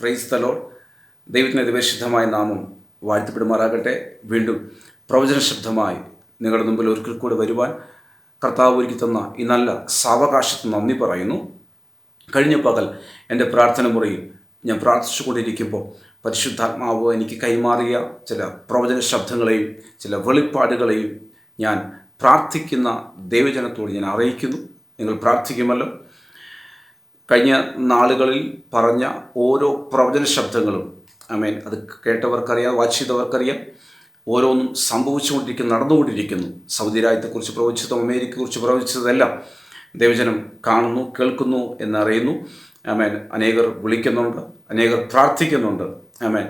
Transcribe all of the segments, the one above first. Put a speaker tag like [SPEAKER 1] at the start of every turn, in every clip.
[SPEAKER 1] Price തലോൾ ദൈവത്തിന്റെ അതിപരിശുദ്ധമായ നാമം വാഴ്ത്തപ്പെടുമാറാകട്ടെ. വീണ്ടും പ്രവചന ശബ്ദമായി നിങ്ങളുടെ മുമ്പിൽ ഒരിക്കൽ കൂടെ വരുവാൻ കർത്താവ് ഒരുക്കി തന്ന ഈ നല്ല സാവകാശത്തിന് നന്ദി പറയുന്നു. കഴിഞ്ഞ പകൽ എന്റെ പ്രാർത്ഥന മുറിയിൽ ഞാൻ പ്രാർത്ഥിച്ചുകൊണ്ടിരിക്കുമ്പോൾ പരിശുദ്ധാത്മാവ് എനിക്ക് കൈമാറിയ ചില പ്രവചന ശബ്ദങ്ങളെയും ചില വെളിപ്പാടുകളെയും ഞാൻ പ്രാർത്ഥിക്കുന്ന ദൈവജനത്തോട് ഞാൻ അറിയിക്കുന്നു. നിങ്ങൾ പ്രാർത്ഥിക്കുമല്ലോ. കഴിഞ്ഞ നാളുകളിൽ പറഞ്ഞ ഓരോ പ്രവചന ശബ്ദങ്ങളും ഐ മീൻ അത് കേട്ടവർക്കറിയാം വാച്ച് ചെയ്തവർക്കറിയാം ഓരോന്നും സംഭവിച്ചുകൊണ്ടിരിക്കുന്നു നടന്നുകൊണ്ടിരിക്കുന്നു. സൗദി രാജ്യത്തെക്കുറിച്ച് പ്രവചിച്ചതും അമേരിക്കയെക്കുറിച്ച് പ്രവചിച്ചതെല്ലാം ദൈവജനം കാണുന്നു കേൾക്കുന്നു എന്നറിയുന്നു. അമേൻ അനേകർ വിളിക്കുന്നുണ്ട് അനേകർ പ്രാർത്ഥിക്കുന്നുണ്ട്. അമേൻ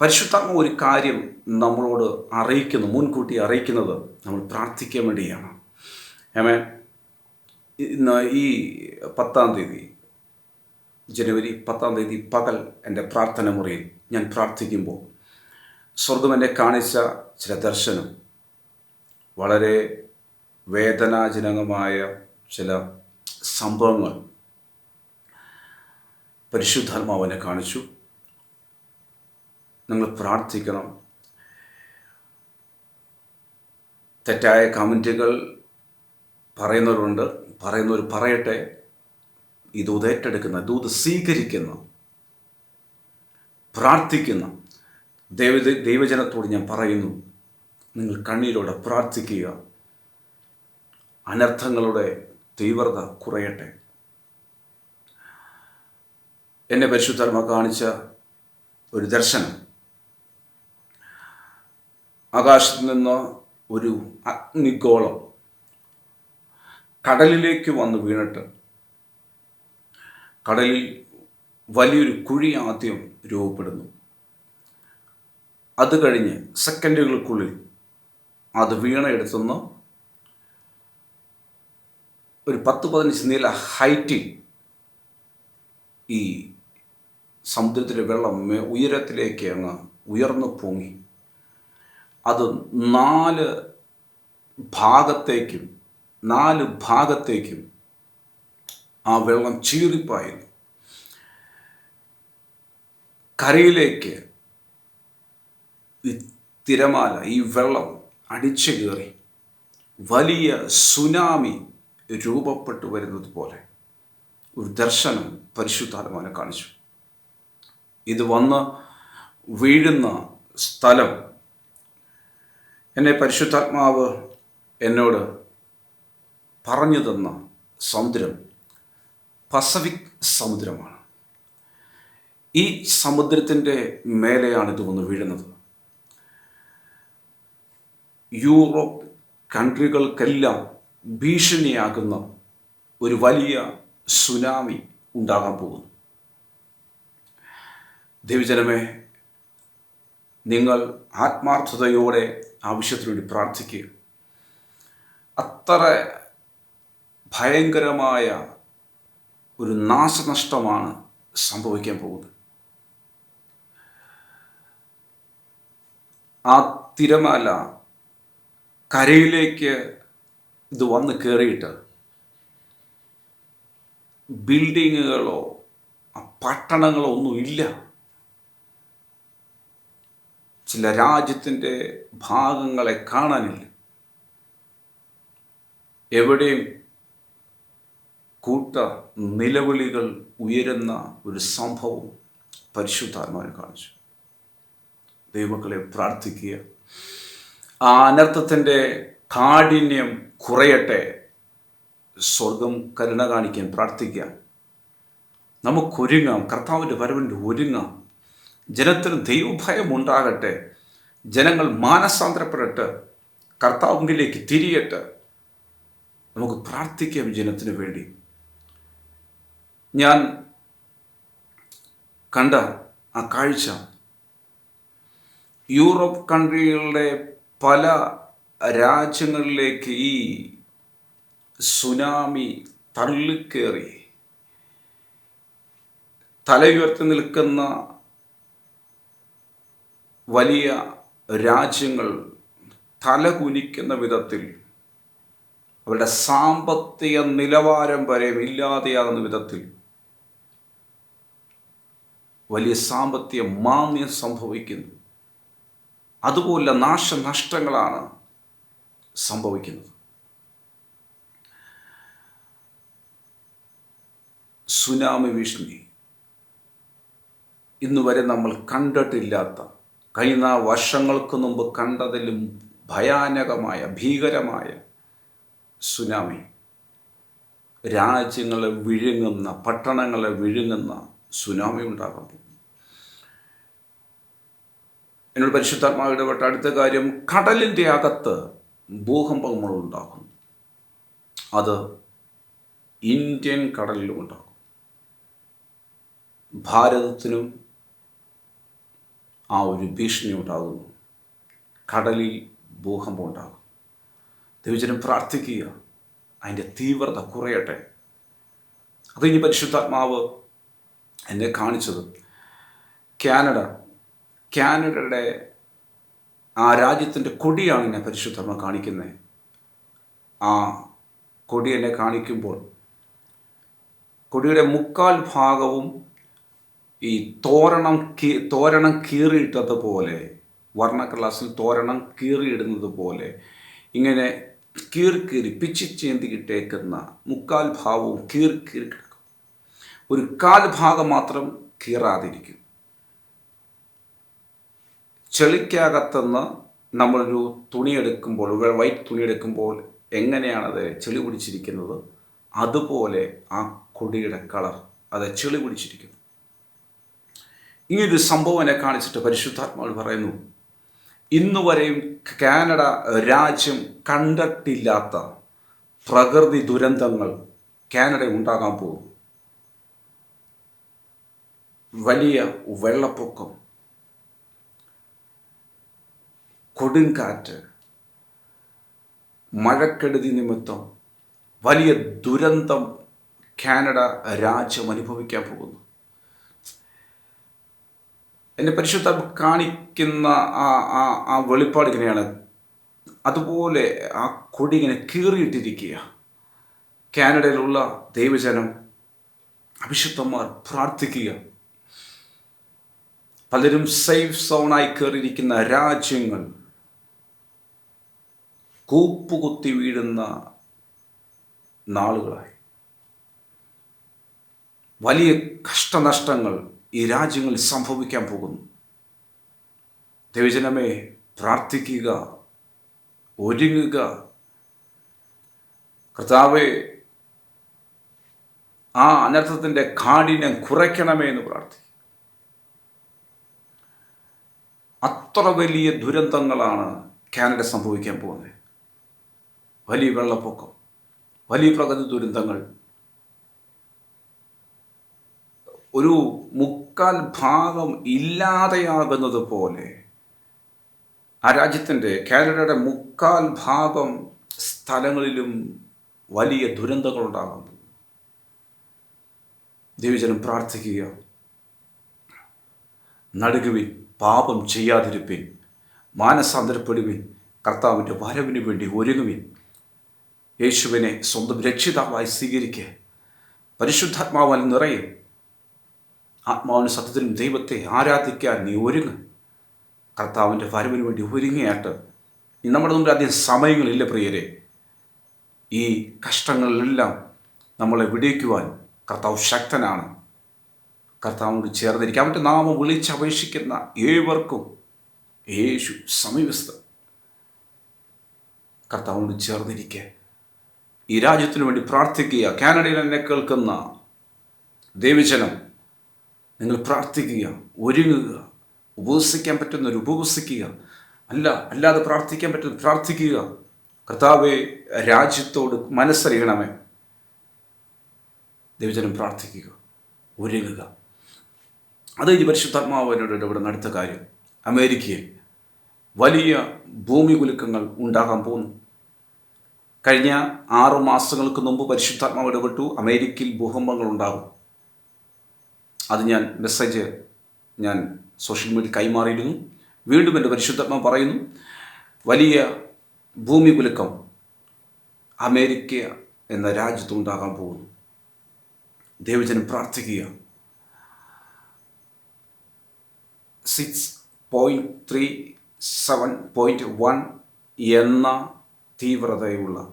[SPEAKER 1] പരിശുദ്ധാത്മ ഒരു കാര്യം നമ്മളോട് അറിയിക്കുന്നു മുൻകൂട്ടി അറിയിക്കുന്നത് നമ്മൾ പ്രാർത്ഥിക്കാൻ വേണ്ടിയാണ്. ഇന്ന് ഈ പത്താം തീയതി ജനുവരി പത്താം തീയതി പകൽ എന്റെ പ്രാർത്ഥന മുറിയിൽ ഞാൻ പ്രാർത്ഥിക്കുമ്പോൾ സ്വർഗം എന്നെ കാണിച്ച ചില ദർശനം വളരെ വേദനാജനകമായ ചില സംഭവങ്ങൾ പരിശുദ്ധാത്മാവനെ കാണിച്ചു. നിങ്ങൾ പ്രാർത്ഥിക്കണം. തെറ്റായ കമന്റുകൾ പറയുന്നവരുണ്ട്. പറയുന്നവർ പറയട്ടെ ഇത് ഉതേറ്റെടുക്കുന്ന ദൂത് സ്വീകരിക്കുന്ന പ്രാർത്ഥിക്കുന്ന ദൈവ ദൈവജനത്തോട് ഞാൻ പറയുന്നു നിങ്ങൾ കണ്ണീരോടെ പ്രാർത്ഥിക്കുക. അനർത്ഥങ്ങളുടെ തീവ്രത കുറയട്ടെ. എന്നെ പരിശുദ്ധാത്മ കാണിച്ച ഒരു ദർശനം. ആകാശത്ത് നിന്ന് ഒരു അഗ്നിഗോളം കടലിലേക്ക് വന്ന് വീണിട്ട് കടലിൽ വലിയൊരു കുഴി ആദ്യം രൂപപ്പെടുന്നു. അത് കഴിഞ്ഞ് സെക്കൻഡുകൾക്കുള്ളിൽ അത് വീണയെടുത്തുനിന്ന് ഒരു പത്ത് പതിനഞ്ച് നില ഹൈറ്റിൽ ഈ സമുദ്രത്തിലെ വെള്ളം ഉയരത്തിലേക്ക് അങ്ങ് ഉയർന്നു പൊങ്ങി. അത് നാല് ഭാഗത്തേക്കും നാല് ഭാഗത്തേക്കും ആ വെള്ളം ചീറിപ്പായിരുന്നു കരയിലേക്ക് ഈ തിരമാല ഈ വെള്ളം അടിച്ചു കയറി വലിയ സുനാമി രൂപപ്പെട്ടു വരുന്നത് പോലെ ഒരു ദർശനം പരിശുദ്ധാത്മാവിനെ കാണിച്ചു. ഇത് വന്ന് വീഴുന്ന സ്ഥലം. എന്നെ പരിശുദ്ധാത്മാവ് എന്നോട് പറഞ്ഞു തന്ന സമുദ്രം പസഫിക് സമുദ്രമാണ്. ഈ സമുദ്രത്തിന്റെ മേലെയാണ് ഇത് വന്ന് വീഴുന്നത്. യൂറോപ്പ് കൺട്രികൾക്കെല്ലാം ഭീഷണിയാകുന്ന ഒരു വലിയ സുനാമി ഉണ്ടാകാൻ പോകുന്നു. ദേവിജനമേ നിങ്ങൾ ആത്മാർത്ഥതയോടെ ആവശ്യത്തിനു വേണ്ടി പ്രാർത്ഥിക്കുക. അത്ര ഭയങ്കരമായ ഒരു നാശനഷ്ടമാണ് സംഭവിക്കാൻ പോകുന്നത്. ആ തിരമാല കരയിലേക്ക് ഇത് വന്ന് കയറിയിട്ട് ബിൽഡിങ്ങുകളോ പട്ടണങ്ങളോ ഒന്നും ഇല്ല. ചില രാജ്യത്തിന്റെ ഭാഗങ്ങളെ കാണാനില്ല. എവിടെയും കൂട്ട നിലവിളികൾ ഉയരുന്ന ഒരു സംഭവം പരിശുദ്ധാത്മാവിനെ കാണിച്ചു. ദൈവമക്കളെ പ്രാർത്ഥിക്കുക. ആ അനർത്ഥത്തിന്റെ കാഠിന്യം കുറയട്ടെ. സ്വർഗം കരുണ കാണിക്കാൻ പ്രാർത്ഥിക്കാം നമുക്കൊരുങ്ങാം. കർത്താവിന്റെ വരവിന്റെ ഒരുങ്ങാം. ജനത്തിന് ദൈവഭയം ഉണ്ടാകട്ടെ. ജനങ്ങൾ മാനസാന്തരപ്പെടട്ടെ. കർത്താവിലേക്ക് തിരിയട്ടെ. നമുക്ക് പ്രാർത്ഥിക്കാം ജനത്തിന് വേണ്ടി. ഞാൻ കണ്ട ആ കാഴ്ച. യൂറോപ്പ് കൺട്രികളുടെ പല രാജ്യങ്ങളിലേക്ക് ഈ സുനാമി തള്ളിക്കേറി. തലയുയർത്തി നിൽക്കുന്ന വലിയ രാജ്യങ്ങൾ തലകുനിക്കുന്ന വിധത്തിൽ അവരുടെ സാമ്പത്തിക നിലവാരം വരെ ഇല്ലാതെയാകുന്ന വിധത്തിൽ വലിയ സാമ്പത്തിക മാന്യം സംഭവിക്കുന്നു. അതുപോലെ നാശനഷ്ടങ്ങളാണ് സംഭവിക്കുന്നത്. സുനാമി ഭീഷണി. ഇന്ന് വരെ നമ്മൾ കണ്ടിട്ടില്ലാത്ത കഴിഞ്ഞ വർഷങ്ങൾക്ക് മുമ്പ് കണ്ടതിലും ഭയാനകമായ ഭീകരമായ സുനാമി. രാജ്യങ്ങളെ വിഴുങ്ങുന്ന പട്ടണങ്ങളെ വിഴുങ്ങുന്ന സുനാമി ഉണ്ടാകാൻ പോകുന്നു. എന്നോട് പരിശുദ്ധാത്മാവ് ഇടപെട്ട അടുത്ത കാര്യം കടലിന്റെ അകത്ത് ഭൂകമ്പങ്ങൾ ഉണ്ടാകുന്നു അത് ഇന്ത്യൻ കടലിലും ഉണ്ടാകും ഭാരതത്തിനും ആ ഒരു ഭീഷണി ഉണ്ടാകുന്നു. കടലിൽ ഭൂകമ്പം ഉണ്ടാകും ദൈവജനം പ്രാർത്ഥിക്കുക. അതിന്റെ തീവ്രത കുറയട്ടെ. അത് ഇനി പരിശുദ്ധാത്മാവ് എന്നെ കാണിച്ചത്. കാനഡ. കാനഡയുടെ ആ രാജ്യത്തിന്റെ കൊടിയാണ് എന്നെ പരിശുദ്ധമ കാണിക്കുന്നത് ആ കൊടി എന്നെ കാണിക്കുമ്പോൾ കൊടിയുടെ മുക്കാൽ ഭാഗവും ഈ തോരണം കീ തോരണം കീറിയിട്ടതുപോലെ വർണ ക്ലാസ്സിൽ തോരണം കീറിയിടുന്നത് പോലെ ഇങ്ങനെ കീറി കീറി പിച്ചി ചേന്തിയിട്ടേക്കുന്ന മുക്കാൽ ഭാവവും കീറി കീറി ഒരു കാൽ ഭാഗം മാത്രം കീറാതിരിക്കും. ചെളിക്കകത്തുനിന്ന് നമ്മളൊരു തുണിയെടുക്കുമ്പോൾ വൈറ്റ് തുണിയെടുക്കുമ്പോൾ എങ്ങനെയാണത് ചെളി പിടിച്ചിരിക്കുന്നത്? അതുപോലെ ആ കൊടിയുടെ കളർ അത് ചെളി പിടിച്ചിരിക്കുന്നു. ഇങ്ങനൊരു സംഭവം എന്നെ കാണിച്ചിട്ട് പരിശുദ്ധാത്മാവ് പറയുന്നു ഇന്നു വരെയും കാനഡ രാജ്യം കണ്ടിട്ടില്ലാത്ത പ്രകൃതി ദുരന്തങ്ങൾ കാനഡ ഉണ്ടാകാൻ പോകും വലിയ വെള്ളപ്പൊക്കം കൊടുങ്കാറ്റ് മഴക്കെടുതി നിമിത്തം വലിയ ദുരന്തം കാനഡ രാജ്യം അനുഭവിക്കാൻ പോകുന്നു. എന്റെ പരിശുദ്ധ കാണിക്കുന്ന ആ ആ ആ വെളിപ്പാട് ഇങ്ങനെയാണ്. അതുപോലെ ആ കൊടി ഇങ്ങനെ കീറിയിട്ടിരിക്കുക കാനഡയിലുള്ള ദൈവജനം അഭിഷുദ്ധന്മാർ പ്രാർത്ഥിക്കുക. പലരും സേഫ് സോണായി കയറിയിരിക്കുന്ന രാജ്യങ്ങൾ കൂപ്പുകുത്തി വീഴുന്ന നാളുകളായി. വലിയ കഷ്ടനഷ്ടങ്ങൾ ഈ രാജ്യങ്ങളിൽ സംഭവിക്കാൻ പോകുന്നു. ദൈവജനമേ പ്രാർത്ഥിക്കുക ഒരുങ്ങുക. കർത്താവെ ആ അനർത്ഥത്തിന്റെ കാഠിന്യം കുറയ്ക്കണമേ എന്ന് പ്രാർത്ഥിക്കും അത്ര വലിയ ദുരന്തങ്ങളാണ് കാനഡ സംഭവിക്കാൻ പോകുന്നത്. വലിയ വെള്ളപ്പൊക്കം വലിയ പ്രകൃതി ദുരന്തങ്ങൾ. ഒരു മുക്കാൽ ഭാഗം ഇല്ലാതെയാകുന്നത് പോലെ ആ രാജ്യത്തിന്റെ കാനഡയുടെ മുക്കാൽ ഭാഗം സ്ഥലങ്ങളിലും വലിയ ദുരന്തങ്ങൾ ഉണ്ടാകുന്നു ദൈവജനം പ്രാർത്ഥിക്കുക. നടുകുവിൻ പാപം ചെയ്യാതിരുപ്പിൻ മാനസാന്തരപ്പെടുവിൻ കർത്താവിന്റെ വരവിന് വേണ്ടി ഒരുങ്ങുവിൻ. യേശുവിനെ സ്വന്തം രക്ഷിതാവായി സ്വീകരിക്കുക പരിശുദ്ധാത്മാവാൽ നിറയെ. ആത്മാവിന് സത്യത്തിലും ദൈവത്തെ ആരാധിക്കാൻ നീ ഒരുങ്ങ്. കർത്താവിന്റെ വരവിന് വേണ്ടി ഒരുങ്ങിയാട്ട്. നമ്മുടെ മുമ്പിൽ അധികം സമയങ്ങളില്ല പ്രിയരെ. ഈ കഷ്ടങ്ങളിലെല്ലാം നമ്മളെ വിടിയിക്കുവാൻ കർത്താവ് ശക്തനാണ്. കർത്താവിനോട് ചേർന്നിരിക്കാം അവന്റെ നാമം വിളിച്ചപേക്ഷിക്കുന്ന ഏവർക്കും യേശു സമീപസ്ഥ. കർത്താവിനോട് ചേർന്നിരിക്കുക ഈ രാജ്യത്തിനു വേണ്ടി പ്രാർത്ഥിക്കുക. കാനഡയിൽ എന്നെ കേൾക്കുന്ന ദേവജനം നിങ്ങൾ പ്രാർത്ഥിക്കുക ഒരുങ്ങുക ഉപവസിക്കാൻ പറ്റുന്നവർ ഉപവസിക്കുക അല്ല അല്ലാതെ പ്രാർത്ഥിക്കാൻ പറ്റുന്ന പ്രാർത്ഥിക്കുക. കർത്താവെ രാജ്യത്തോട് മനസ്സറിയണമേ. ദേവജനം പ്രാർത്ഥിക്കുക ഒരുങ്ങുക. അത് ഈ പരിശുദ്ധാത്മാവ് എന്നോട് അടുത്ത കാര്യം. അമേരിക്കയിൽ വലിയ ഭൂമി കുലുക്കങ്ങൾ ഉണ്ടാകാൻ പോകുന്നു. കഴിഞ്ഞ ആറു മാസങ്ങൾക്ക് മുമ്പ് പരിശുദ്ധാത്മാവ് ഇടപെട്ടു. അമേരിക്കയിൽ ഭൂകമ്പങ്ങൾ ഉണ്ടാകും. അത് ഞാൻ മെസ്സേജ് ഞാൻ സോഷ്യൽ മീഡിയ കൈമാറിയിരുന്നു. വീണ്ടും എന്റെ പരിശുദ്ധാത്മാവ് പറയുന്നു വലിയ ഭൂമി കുലുക്കം അമേരിക്ക എന്ന രാജ്യത്തുണ്ടാകാൻ പോകുന്നു. ദൈവജനം പ്രാർത്ഥിക്കുക. Six point three seven point one എന്ന തീവ്രതയുള്ള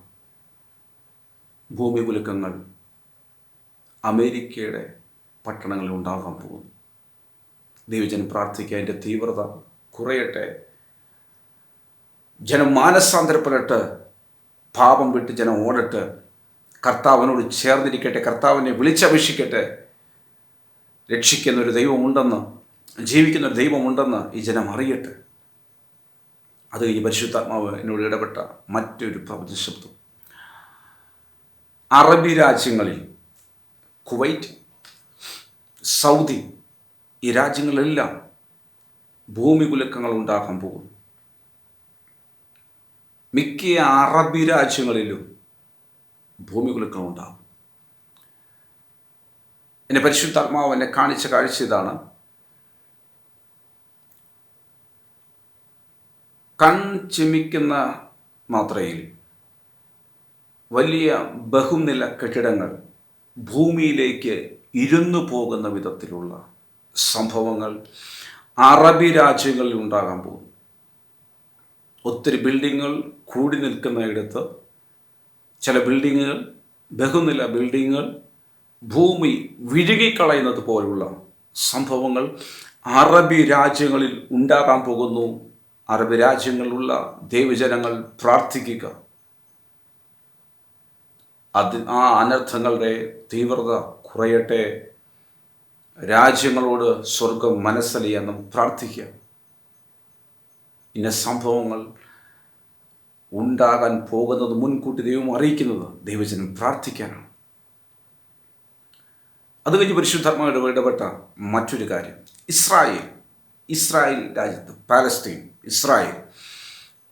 [SPEAKER 1] ഭൂമി കുലുക്കങ്ങൾ അമേരിക്കയുടെ പട്ടണങ്ങളിൽ ഉണ്ടാകാൻ പോകുന്നു. ദൈവജൻ പ്രാർത്ഥിക്കുക അതിന്റെ തീവ്രത കുറയട്ടെ. ജനം മാനസാന്തരപ്പെടട്ട്. പാപം വിട്ട് ജനം ഓടട്ട്. കർത്താവിനോട് ചേർന്നിരിക്കട്ടെ. കർത്താവിനെ വിളിച്ചപേക്ഷിക്കട്ടെ. രക്ഷിക്കുന്നൊരു ദൈവമുണ്ടെന്ന് ജീവിക്കുന്ന ദൈവമുണ്ടെന്ന് ഈ ജനം അറിയട്ടെ. അത് ഈ പരിശുദ്ധാത്മാവ് എന്നോട് ഇടപെട്ട മറ്റൊരു പ്രവചന ശബ്ദം. അറബി രാജ്യങ്ങളിൽ കുവൈറ്റ് സൗദി ഈ രാജ്യങ്ങളിലെല്ലാം ഭൂമി കുലുക്കങ്ങൾ ഉണ്ടാക്കാൻ പോകും മിക്ക അറബി രാജ്യങ്ങളിലും ഭൂമി കുലുക്കങ്ങൾ ഉണ്ടാകും. എന്നെ പരിശുദ്ധാത്മാവ് എന്നെ കാണിച്ച കാഴ്ച ഇതാണ്. കൺ ചിമിക്കുന്ന മാത്രയിൽ വലിയ ബഹുനില കെട്ടിടങ്ങൾ ഭൂമിയിലേക്ക് ഇരുന്നു പോകുന്ന വിധത്തിലുള്ള സംഭവങ്ങൾ അറബി രാജ്യങ്ങളിൽ ഉണ്ടാകാൻ പോകും ഒത്തിരി ബിൽഡിങ്ങുകൾ കൂടി നിൽക്കുന്ന ഇടത്ത് ചില ബിൽഡിങ്ങുകൾ ബഹുനില ബിൽഡിങ്ങുകൾ ഭൂമി വിഴുകിക്കളയുന്നത് പോലുള്ള സംഭവങ്ങൾ അറബി രാജ്യങ്ങളിൽ ഉണ്ടാകാൻ പോകുന്നു. അറബ് രാജ്യങ്ങളിലുള്ള ദൈവജനങ്ങൾ പ്രാർത്ഥിക്കുക. അത് ആ അനർത്ഥങ്ങളുടെ തീവ്രത കുറയട്ടെ. രാജ്യങ്ങളോട് സ്വർഗം മനസ്സലിയെന്നും പ്രാർത്ഥിക്കുക. ഇന്ന സംഭവങ്ങൾ ഉണ്ടാകാൻ പോകുന്നത് മുൻകൂട്ടി ദൈവം അറിയിക്കുന്നത് ദൈവജനം പ്രാർത്ഥിക്കാനാണ്. അത് കഴിഞ്ഞ് പരിശുദ്ധാത്മാവിടെ ഇടപെട്ട മറ്റൊരു കാര്യം. ഇസ്രായേൽ ഇസ്രായേൽ രാജ്യത്ത് പാലസ്തീൻ. ഇസ്രായേൽ.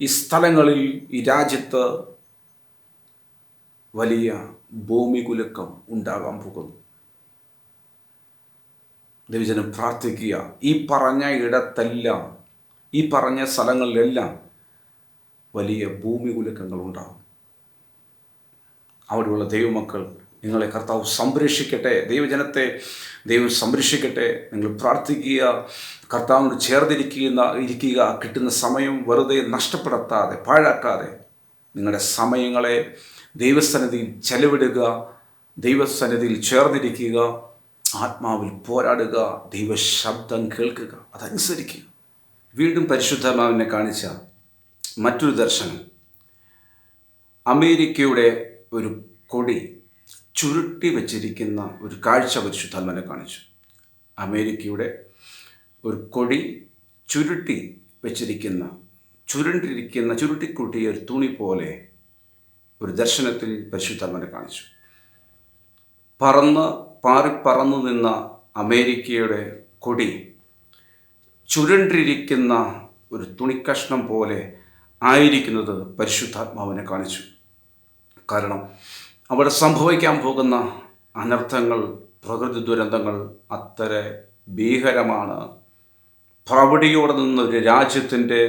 [SPEAKER 1] ഈ സ്ഥലങ്ങളിൽ ഈ രാജ്യത്ത് വലിയ ഭൂമി കുലുക്കം ഉണ്ടാകാൻ പോകുന്നു. ദൈവജനം പ്രാർത്ഥിക്കുക. ഈ പറഞ്ഞ ഇടത്തെല്ലാം ഈ പറഞ്ഞ സ്ഥലങ്ങളിലെല്ലാം വലിയ ഭൂമി കുലുക്കങ്ങൾ ഉണ്ടാകും. അവിടെയുള്ള ദൈവമക്കൾ നിങ്ങളെ കർത്താവ് സംരക്ഷിക്കട്ടെ ദൈവജനത്തെ ദൈവം സംരക്ഷിക്കട്ടെ. നിങ്ങൾ പ്രാർത്ഥിക്കുക കർത്താവിനോട് ചേർന്നിരിക്കുന്ന ഇരിക്കുക കിട്ടുന്ന സമയം വെറുതെ നഷ്ടപ്പെടുത്താതെ പാഴാക്കാതെ നിങ്ങളുടെ സമയങ്ങളെ ദൈവസന്നിധിയിൽ ചെലവിടുക ദൈവസന്നിധിയിൽ ചേർന്നിരിക്കുക ആത്മാവിൽ പോരാടുക ദൈവശബ്ദം കേൾക്കുക അതനുസരിക്കുക. വീണ്ടും പരിശുദ്ധാത്മാവിനെ കാണിച്ച മറ്റൊരു ദർശനം. അമേരിക്കയുടെ ഒരു കൊടി ചുരുട്ടി വച്ചിരിക്കുന്ന ഒരു കാഴ്ച പരിശുദ്ധാത്മാനെ കാണിച്ചു. അമേരിക്കയുടെ ഒരു കൊടി ചുരുട്ടി വെച്ചിരിക്കുന്ന ചുരുണ്ടിരിക്കുന്ന ചുരുട്ടിക്കൂട്ടിയ ഒരു തുണി പോലെ ഒരു ദർശനത്തിൽ പരിശുദ്ധാത്മാനെ കാണിച്ചു. പറന്ന് പാറിപ്പറന്നു നിന്ന അമേരിക്കയുടെ കൊടി ചുരുണ്ടിരിക്കുന്ന ഒരു തുണിക്കഷ്ണം പോലെ ആയിരിക്കുന്നത് പരിശുദ്ധാത്മാവിനെ കാണിച്ചു. കാരണം അവിടെ സംഭവിക്കാൻ പോകുന്ന അനർത്ഥങ്ങൾ പ്രകൃതി ദുരന്തങ്ങൾ അത്ര ഭീകരമാണ്. പ്രവടിയോടെ നിന്ന് ഒരു രാജ്യത്തിന്റെ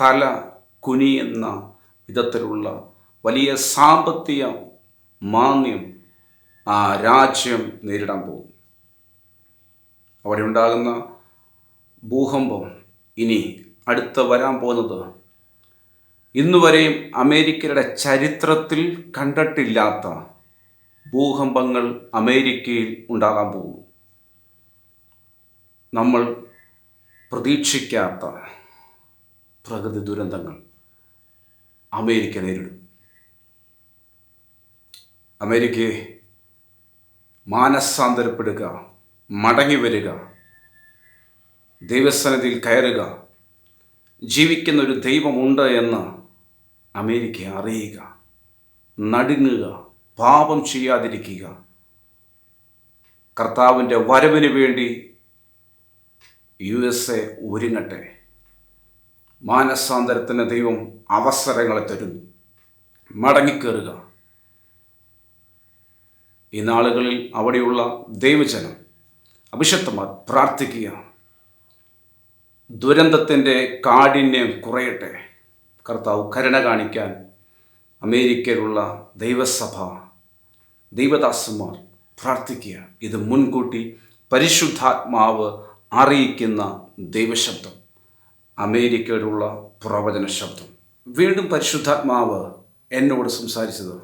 [SPEAKER 1] തല കുനിയുന്ന വിധത്തിലുള്ള വലിയ സാമ്പത്തിക മാന്യം ആ രാജ്യം നേരിടാൻ പോകും അവിടെ ഉണ്ടാകുന്ന ഭൂകമ്പം ഇനി അടുത്ത് വരാൻ പോകുന്നത് ഇന്നുവരെയും അമേരിക്കയുടെ ചരിത്രത്തിൽ കണ്ടിട്ടില്ലാത്ത ഭൂകമ്പങ്ങൾ അമേരിക്കയിൽ ഉണ്ടാകാൻ പോകുന്നു. നമ്മൾ പ്രതീക്ഷിക്കാത്ത പ്രകൃതി ദുരന്തങ്ങൾ അമേരിക്ക നേരിടും. അമേരിക്കയെ മാനസാന്തരപ്പെടുക മടങ്ങി വരിക ദൈവസന്നിധിയിൽ കയറുക ജീവിക്കുന്ന ഒരു ദൈവമുണ്ട് എന്ന് അമേരിക്ക അറിയുക നടുങ്ങുക പാപം ചെയ്യാതിരിക്കുക. കർത്താവിന്റെ വരവിന് വേണ്ടി യു എസ് എ ഒരുങ്ങട്ടെ. മാനസാന്തരത്തിന് ദൈവം അവസരങ്ങളെ തരുന്നു. മടങ്ങിക്കേറുക. ഈ നാളുകളിൽ അവിടെയുള്ള ദൈവജനം അഭിഷക്തമാർ പ്രാർത്ഥിക്കുക. ദുരന്തത്തിന്റെ കാഠിന്യം കുറയട്ടെ. കർത്താവ് കരുണ കാണിക്കാൻ അമേരിക്കയിലുള്ള ദൈവസഭ ദൈവദാസന്മാർ പ്രാർത്ഥിക്കുക. ഇത് മുൻകൂട്ടി പരിശുദ്ധാത്മാവ് അറിയിക്കുന്ന ദൈവശബ്ദം അമേരിക്കയിലുള്ള പ്രവചന ശബ്ദം. വീണ്ടും പരിശുദ്ധാത്മാവ് എന്നോട് സംസാരിച്ചത്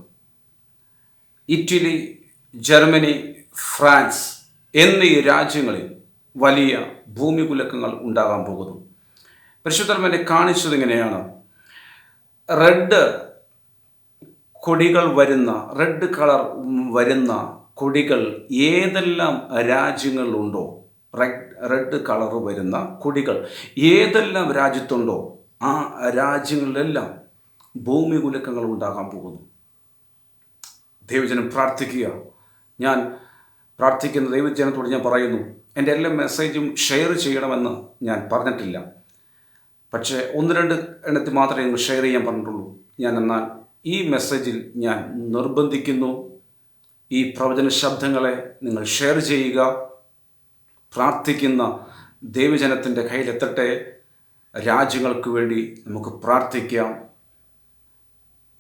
[SPEAKER 1] ഇറ്റലി ജർമ്മനി ഫ്രാൻസ് എന്നീ രാജ്യങ്ങളിൽ വലിയ ഭൂമികുലക്കങ്ങൾ ഉണ്ടാകാൻ പോകുന്നു. പരിശുദ്ധർമ്മനെ കാണിച്ചത് ഇങ്ങനെയാണ്. റെഡ് കൊടികൾ വരുന്ന റെഡ് കളർ വരുന്ന കൊടികൾ ഏതെല്ലാം രാജ്യങ്ങളിലുണ്ടോ? റെഡ് റെഡ് കളർ വരുന്ന കൊടികൾ ഏതെല്ലാം രാജ്യത്തുണ്ടോ? ആ രാജ്യങ്ങളിലെല്ലാം ഭൂമി കുലക്കങ്ങൾ ഉണ്ടാകാൻ പോകുന്നു. ദൈവജനം പ്രാർത്ഥിക്കുക. ഞാൻ പ്രാർത്ഥിക്കുന്ന ദൈവജനത്തോട് ഞാൻ പറയുന്നു എന്റെ എല്ലാ മെസ്സേജും ഷെയർ ചെയ്യണമെന്ന് ഞാൻ പറഞ്ഞിട്ടില്ല. പക്ഷേ ഒന്ന് രണ്ട് എണ്ണത്തിൽ മാത്രമേ നിങ്ങൾ ഷെയർ ചെയ്യാൻ പറഞ്ഞിട്ടുള്ളൂ. ഞാൻ എന്നാൽ ഈ മെസ്സേജിൽ ഞാൻ നിർബന്ധിക്കുന്നു. ഈ പ്രവചന ശബ്ദങ്ങളെ നിങ്ങൾ ഷെയർ ചെയ്യുക. പ്രാർത്ഥിക്കുന്ന ദൈവജനത്തിന്റെ കയ്യിലെത്തട്ടെ രാജ്യങ്ങൾക്ക് വേണ്ടി നമുക്ക് പ്രാർത്ഥിക്കാം.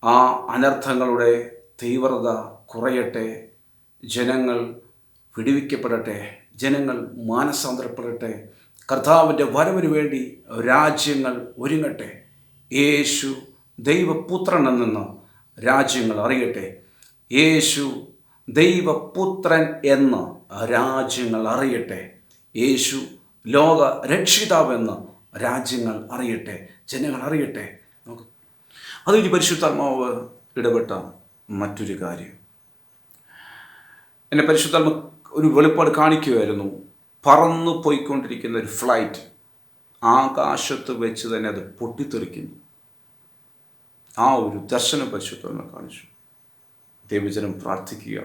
[SPEAKER 1] ആ അനർത്ഥങ്ങളുടെ തീവ്രത കുറയട്ടെ. ജനങ്ങൾ വിടുവിക്കപ്പെടട്ടെ. ജനങ്ങൾ മാനസാന്തരപ്പെടട്ടെ. കർത്താവിന്റെ വരവിന് വേണ്ടി രാജ്യങ്ങൾ ഒരുങ്ങട്ടെ. യേശു ദൈവപുത്രൻ എന്നെന്ന് രാജ്യങ്ങൾ അറിയട്ടെ. യേശു ദൈവപുത്രൻ എന്ന് രാജ്യങ്ങൾ അറിയട്ടെ. യേശു ലോക രക്ഷിതാവെന്ന് രാജ്യങ്ങൾ അറിയട്ടെ. ജനങ്ങൾ അറിയട്ടെ. നമുക്ക് അതൊരു പരിശുദ്ധാത്മാവ് ഇടപെട്ട മറ്റൊരു കാര്യം. എന്നെ പരിശുദ്ധാത്മ ഒരു വെളിപ്പാട് കാണിക്കുമായിരുന്നു പറന്നു പോയിക്കൊണ്ടിരിക്കുന്ന ഒരു ഫ്ലൈറ്റ് ആകാശത്ത് വെച്ച് തന്നെ അത് പൊട്ടിത്തെറിക്കുന്നു. ആ ഒരു ദർശനം പരിശുദ്ധാത്മ കാണിച്ചു. ദൈവജനം പ്രാർത്ഥിക്കുക.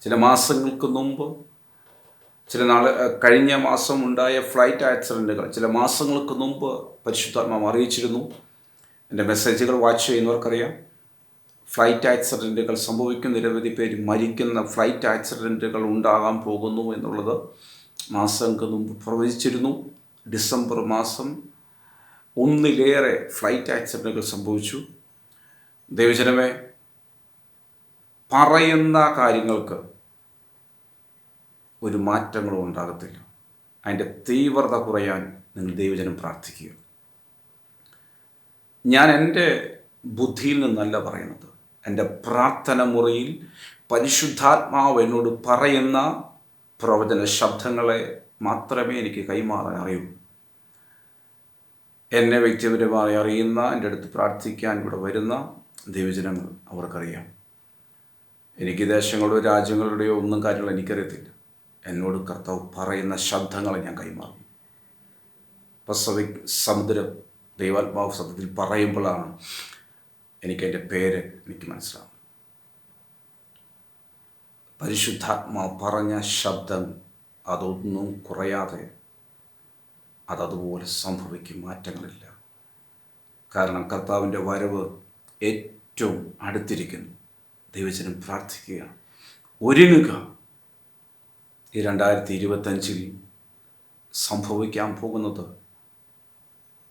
[SPEAKER 1] ചില മാസങ്ങൾക്ക് മുമ്പ് ചില നാൾ കഴിഞ്ഞ മാസം ഉണ്ടായ ഫ്ലൈറ്റ് ആക്സിഡന്റുകൾ ചില മാസങ്ങൾക്ക് മുമ്പ് പരിശുദ്ധാത്മാവ് അറിയിച്ചിരുന്നു. എന്റെ മെസ്സേജുകൾ വാച്ച് ചെയ്യുന്നവർക്കറിയാം. ഫ്ലൈറ്റ് ആക്സിഡന്റുകൾ സംഭവിക്കുന്ന നിരവധി പേര് മരിക്കുന്ന ഫ്ലൈറ്റ് ആക്സിഡന്റുകൾ ഉണ്ടാകാൻ പോകുന്നു എന്നുള്ളത് മാസങ്ങൾക്ക് മുമ്പ് പ്രവചിച്ചിരുന്നു. ഡിസംബർ മാസം ഒന്നിലേറെ ഫ്ലൈറ്റ് ആക്സിഡന്റുകൾ സംഭവിച്ചു. ദൈവജനമേ പറയുന്ന കാര്യങ്ങൾക്ക് ഒരു മാറ്റങ്ങളും ഉണ്ടാകത്തില്ല. അതിന്റെ തീവ്രത കുറയാൻ നിങ്ങൾ ദൈവജനം പ്രാർത്ഥിക്കുക. ഞാൻ എന്റെ ബുദ്ധിയിൽ നിന്നല്ല പറയുന്നത്. എന്റെ പ്രാർത്ഥന മുറിയിൽ പരിശുദ്ധാത്മാവ് എന്നോട് പറയുന്ന പ്രവചന ശബ്ദങ്ങളെ മാത്രമേ എനിക്ക് കൈമാറാൻ അറിയൂ. എന്നെ വ്യക്തിപരമായി അറിയുന്ന എന്റെ അടുത്ത് പ്രാർത്ഥിക്കാൻ ഇവിടെ വരുന്ന ദൈവജനങ്ങൾ അവർക്കറിയാം. എനിക്ക് ദേശങ്ങളുടെയോ രാജ്യങ്ങളുടെയോ ഒന്നും കാര്യങ്ങൾ എനിക്കറിയത്തില്ല. എന്നോട് കർത്താവ് പറയുന്ന ശബ്ദങ്ങളെ ഞാൻ കൈമാറും. പസഫിക് സമുദ്രം ദൈവാത്മാവ് സത്യത്തിൽ പറയുമ്പോഴാണ് എനിക്ക് എന്റെ പേര് എനിക്ക് മനസ്സിലാവും പരിശുദ്ധാത്മാവ് പറഞ്ഞ ശബ്ദം അതൊന്നും കുറയാതെ അതതുപോലെ സംഭവിക്കും മാറ്റങ്ങളില്ല. കാരണം കർത്താവിന്റെ വരവ് ഏറ്റവും അടുത്തിരിക്കുന്നു. ദൈവജനം പ്രാർത്ഥിക്കുക ഒരുങ്ങുക. ഈ രണ്ടായിരത്തി ഇരുപത്തഞ്ചിൽ സംഭവിക്കാൻ പോകുന്നത്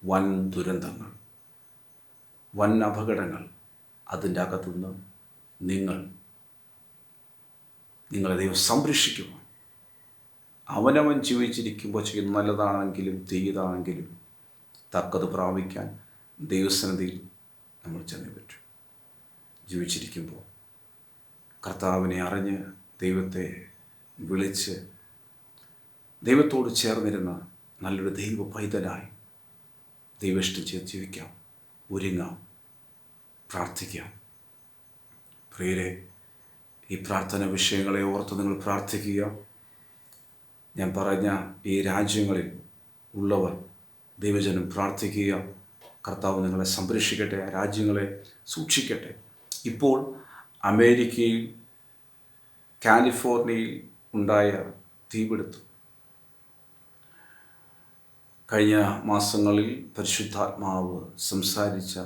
[SPEAKER 1] വൻ ദുരന്തങ്ങൾ വൻ അപകടങ്ങൾ. അതിന്റെ അകത്തുനിന്ന് നിങ്ങൾ നിങ്ങളെ ദൈവം സംരക്ഷിക്കുക അവനവൻ ജീവിച്ചിരിക്കുമ്പോൾ ചെയ്യുന്ന നല്ലതാണെങ്കിലും തീയതാണെങ്കിലും തക്കത് പ്രാപിക്കാൻ ദൈവസന്നിധിയിൽ നമ്മൾ ചെന്നേ പറ്റും ജീവിച്ചിരിക്കുമ്പോൾ കർത്താവിനെ അറിഞ്ഞ് ദൈവത്തെ വിളിച്ച് ദൈവത്തോട് ചേർന്നിരുന്ന നല്ലൊരു ദൈവ പൈതലായി ദൈവഷ്ടം ചെയ്ത് ജീവിക്കാം. ഒരുങ്ങാം. പ്രാർത്ഥിക്കാം. പ്രിയരെ ഈ പ്രാർത്ഥന വിഷയങ്ങളെ ഓർത്ത് നിങ്ങൾ പ്രാർത്ഥിക്കുക. ഞാൻ പറഞ്ഞ ഈ രാജ്യങ്ങളിൽ ഉള്ളവർ ദൈവജനം പ്രാർത്ഥിക്കുക. കർത്താവ് നിങ്ങളെ സംരക്ഷിക്കട്ടെ ആ രാജ്യങ്ങളെ സൂക്ഷിക്കട്ടെ. ഇപ്പോൾ അമേരിക്കയിൽ കാലിഫോർണിയയിൽ ഉണ്ടായ തീപിടുത്തം. കഴിഞ്ഞ മാസങ്ങളിൽ പരിശുദ്ധാത്മാവ് സംസാരിച്ച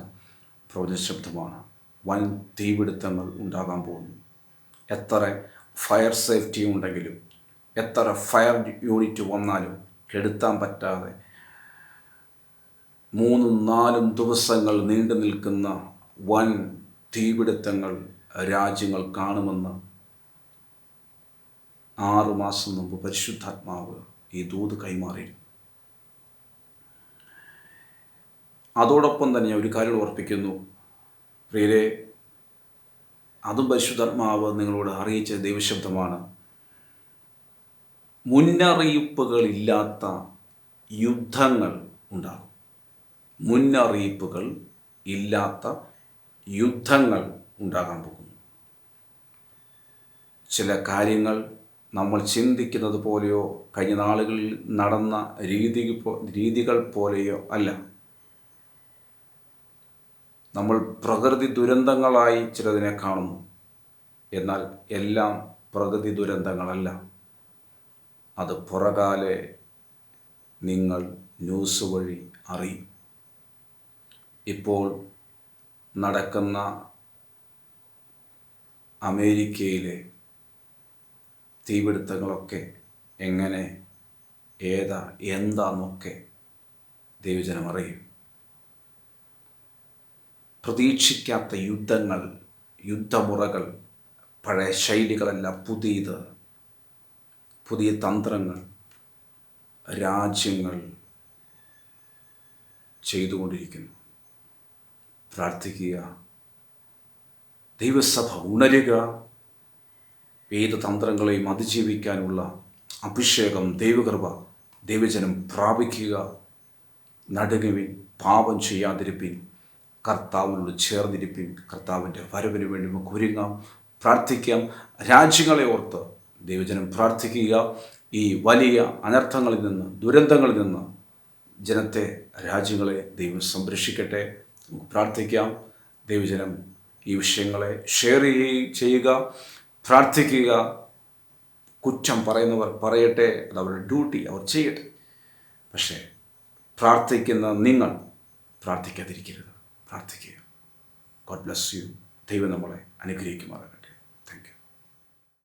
[SPEAKER 1] പ്രവചന ശബ്ദമാണ് വൻ തീപിടുത്തങ്ങൾ ഉണ്ടാകാൻ പോകുന്നു. എത്ര ഫയർ സേഫ്റ്റി ഉണ്ടെങ്കിലും എത്ര ഫയർ യൂണിറ്റ് വന്നാലും കെടുത്താൻ പറ്റാതെ മൂന്നും നാലും ദിവസങ്ങൾ നീണ്ടു നിൽക്കുന്ന വൻ തീപിടുത്തങ്ങൾ രാജ്യങ്ങൾ കാണുമെന്ന് ആറുമാസം മുമ്പ് പരിശുദ്ധാത്മാവ് ഈ ദൂത് കൈമാറി അതോടൊപ്പം തന്നെ ഒരു കാര്യം ഓർപ്പിക്കുന്നു. പ്രിയരെ അതും പരിശുദ്ധാത്മാവ് നിങ്ങളോട് അറിയിച്ച ദൈവശബ്ദമാണ്. മുന്നറിയിപ്പുകളില്ലാത്ത യുദ്ധങ്ങൾ ഉണ്ടാകും. മുന്നറിയിപ്പുകൾ ഇല്ലാത്ത യുദ്ധങ്ങൾ ഉണ്ടാകാൻ പോകുന്നു. ചില കാര്യങ്ങൾ നമ്മൾ ചിന്തിക്കുന്നത് പോലെയോ കഴിഞ്ഞ നാളുകളിൽ നടന്ന രീതി രീതികൾ പോലെയോ അല്ല. നമ്മൾ പ്രകൃതി ദുരന്തങ്ങളായി ചിലതിനെ കാണുന്നു. എന്നാൽ എല്ലാം പ്രകൃതി ദുരന്തങ്ങളല്ല. അത് പുറകാലെ നിങ്ങൾ ന്യൂസ് വഴി അറിയും. ഇപ്പോൾ നടക്കുന്ന അമേരിക്കയിലെ തീപിടുത്തങ്ങളൊക്കെ എങ്ങനെ ഏതാ എന്താന്നൊക്കെ ദൈവജനം അറിയും. പ്രതീക്ഷിക്കാത്ത യുദ്ധങ്ങൾ യുദ്ധമുറകൾ പഴയ ശൈലികളല്ല പുതിയത് പുതിയ തന്ത്രങ്ങൾ രാജ്യങ്ങൾ ചെയ്തുകൊണ്ടിരിക്കുന്നു. പ്രാർത്ഥിക്കുക. ദൈവസഭ ഉണരുക. ഏത് തന്ത്രങ്ങളെയും അതിജീവിക്കാനുള്ള അഭിഷേകം ദൈവകൃപ ദൈവജനം പ്രാപിക്കുക. നടുങ്ങുവിൻ പാപം ചെയ്യാതിരിപ്പിൻ. കർത്താവിനോട് ചേർന്നിരിപ്പിൻ കർത്താവിന്റെ വരവിന് വേണ്ടി നമുക്ക് ഒരുങ്ങാം. പ്രാർത്ഥിക്കാം. രാജ്യങ്ങളെ ഓർത്ത് ദൈവജനം പ്രാർത്ഥിക്കുക. ഈ വലിയ അനർത്ഥങ്ങളിൽ നിന്ന് ദുരന്തങ്ങളിൽ നിന്ന് ജനത്തെ രാജ്യങ്ങളെ ദൈവം സംരക്ഷിക്കട്ടെ. നമുക്ക് പ്രാർത്ഥിക്കാം. ദൈവജനം ഈ വിഷയങ്ങളെ ഷെയർ ചെയ്യുക. പ്രാർത്ഥിക്കുക. കുറ്റം പറയുന്നവർ പറയട്ടെ. അത് അവരുടെ ഡ്യൂട്ടി അവർ ചെയ്യട്ടെ. പക്ഷേ പ്രാർത്ഥിക്കുന്ന നിങ്ങൾ പ്രാർത്ഥിക്കാതിരിക്കരുത്. പ്രാർത്ഥിക്കുക. ഗോഡ് ബ്ലസ് യു ദൈവം നമ്മളെ അനുഗ്രഹിക്കുമാറാകട്ടെ.